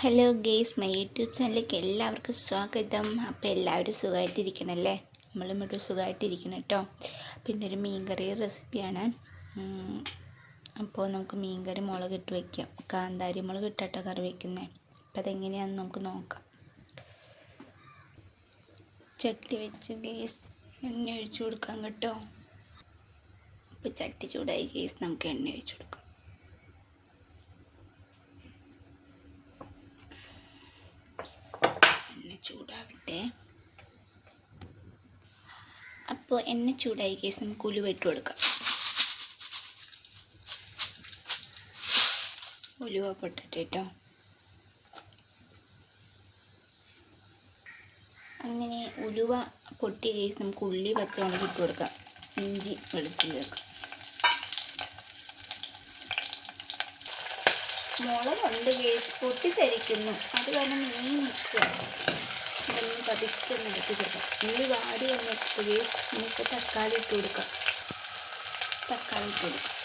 Hello guys my YouTube ചാനലിലേക്ക് എല്ലാവർക്കും സ്വാഗതം. അപ്പോൾ എല്ലാവരും സുഖമായിട്ടിരിക്കണല്ലേ? നമ്മളും ഇവിടെ സുഖമായിട്ടിരിക്കണം കേട്ടോ. പിന്നെ ഒരു മീൻകറി റെസിപ്പിയാണ്. അപ്പോൾ നമുക്ക് മീൻകറി മുളക് ഇട്ട് വയ്ക്കാം കാന്താരി മുളക് ഇട്ടിട്ട് കറി വയ്ക്കുന്നത് അപ്പോൾ അതെങ്ങനെയാണെന്ന് നമുക്ക് നോക്കാം. ചട്ടി വെച്ച് ഗേസ് എണ്ണ ഒഴിച്ചു കൊടുക്കാം കേട്ടോ. അപ്പോൾ ചട്ടി ചൂടായി ഗേസ് നമുക്ക് എണ്ണ ഒഴിച്ചു കൊടുക്കാം എണ്ണ ചൂടാവട്ടെ. അപ്പോൾ എണ്ണ ചൂടായി കേസ് നമുക്ക് ഉലുവ ഇട്ട് കൊടുക്കാം. ഉലുവ പൊട്ടട്ടെ കേട്ടോ അങ്ങനെ ഉലുവ പൊട്ടിയ കേസ് നമുക്ക് ഉള്ളി പച്ചമുളക് ഇട്ട് കൊടുക്കാം. ഇഞ്ചി വെളുത്തുള്ളി വെക്കാം മുളകുണ്ട് കേസ് പൊട്ടിത്തെരിക്കുന്നു അത് കാരണം മീൻ നിൽക്കുക പതുക്കെ നിരത്തി കൊടുക്കാം. ഉള്ളി വാടി വന്നെത്തുകയും നമുക്ക് തക്കാളി ഇട്ട് കൊടുക്കാം. തക്കാളി ഇട്ട് കൊടുക്കാം.